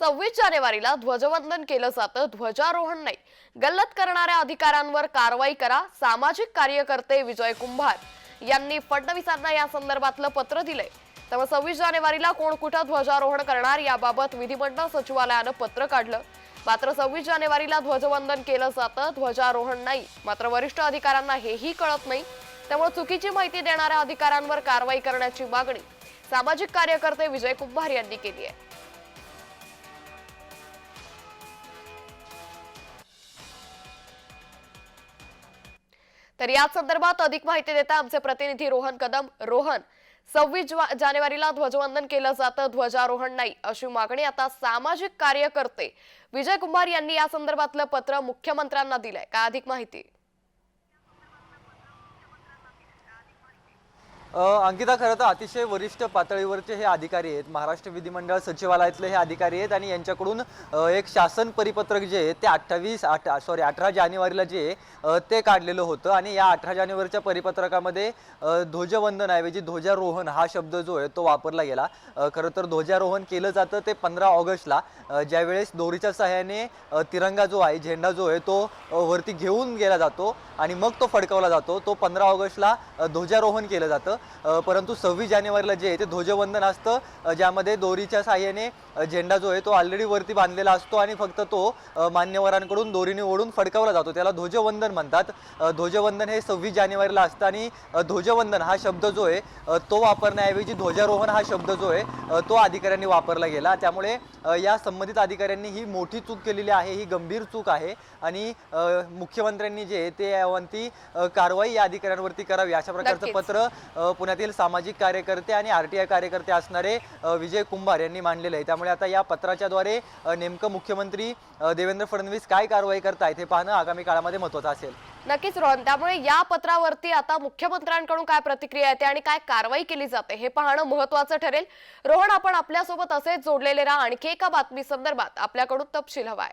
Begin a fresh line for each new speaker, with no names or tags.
सव्वीस जानेवारीला ध्वजवंदन केलं जातं. ध्वजारोहण नाही. गल्लत करणाऱ्या अधिकाऱ्यांवर कारवाई करा. सामाजिक कार्यकर्ते विजय कुंभार यांनी फडणवीसांना या संदर्भातलं पत्र दिलंय. त्यामुळे सव्वीस जानेवारीला कोण कुठं ध्वजारोहण करणार याबाबत विधिमंडळ सचिवालयानं पत्र काढलं. मात्र सव्वीस जानेवारीला ध्वजवंदन केलं जातं. ध्वजारोहण नाही. मात्र वरिष्ठ अधिकाऱ्यांना हेही कळत नाही. त्यामुळे चुकीची माहिती देणाऱ्या अधिकाऱ्यांवर कारवाई करण्याची मागणी सामाजिक कार्यकर्ते विजय कुंभार यांनी केली आहे. तर या संदर्भात अधिक माहिती देता आमचे प्रतिनिधी रोहन कदम. रोहन सव्वीस जानेवारीला ध्वजवंदन केलं जातं ध्वजारोहण नाही अशी मागणी आता सामाजिक कार्यकर्ते विजय कुमार यांनी या संदर्भातलं पत्र मुख्यमंत्र्यांना दिलंय. काय अधिक माहिती?
अंकिता खरं तर अतिशय वरिष्ठ पातळीवरचे हे अधिकारी आहेत. महाराष्ट्र विधिमंडळ सचिवालयातले हे अधिकारी आहेत आणि यांच्याकडून एक शासन परिपत्रक जे आहे ते अठ्ठावीस आठ सॉरी अठरा जानेवारीला जे ते काढलेलं होतं. आणि या अठरा जानेवारीच्या परिपत्रकामध्ये ध्वजवंदनाऐवजी ध्वजारोहण हा शब्द जो आहे तो वापरला गेला. खरं तर ध्वजारोहण केलं जातं ते पंधरा ऑगस्टला. ज्यावेळेस दोरीच्या सहाय्याने तिरंगा जो आहे झेंडा जो आहे तो वरती घेऊन गेला जातो आणि मग तो फडकवला जातो. तो पंधरा ऑगस्टला ध्वजारोहण केलं जातं. परंतु सव्वीस जानेवारीला जे आहे ते ध्वजवंदन असतं ज्यामध्ये दोरीच्या साहाय्याने अ, झेंडा जो आहे तो ऑलरेडी वरती बांधलेला असतो आणि फक्त तो मान्यवरांकडून दोरीने ओढून फडकवला जातो. त्याला ध्वजवंदन म्हणतात. ध्वजवंदन हे सव्वीस जानेवारीला असतं आणि ध्वजवंदन हा शब्द जो आहे तो वापरण्याऐवजी ध्वजारोहण हा शब्द जो आहे तो अधिकाऱ्यांनी वापरला गेला. त्यामुळे या संबंधित अधिकाऱ्यांनी ही मोठी चूक केलेली आहे ही गंभीर चूक आहे आणि मुख्यमंत्र्यांनी जे आहे ते यावरती कारवाई या अधिकाऱ्यांवरती करावी अशा प्रकारचं. पत्र पुण्यातील सामाजिक कार्यकर्ते आणि आर टी आय कार्यकर्ते असणारे विजय कुंभार यांनी मांडलेलं आहे. त्यामुळे आता या पत्राच्याद्वारे नेमकं मुख्यमंत्री देवेंद्र फडणवीस काय कारवाई करतायत हे पाहणं आगामी काळामध्ये महत्त्वाचं असेल.
नक्कीच रोहन. त्यामुळे या पत्रावरती आता मुख्यमंत्र्यांकडून काय प्रतिक्रिया येते आणि काय कारवाई केली जाते हे पाहणं महत्वाचं ठरेल. रोहन आपण आपल्यासोबत असेच जोडलेले राहा. आणखी एका बातमी संदर्भात आपल्याकडून तपशील हवाय.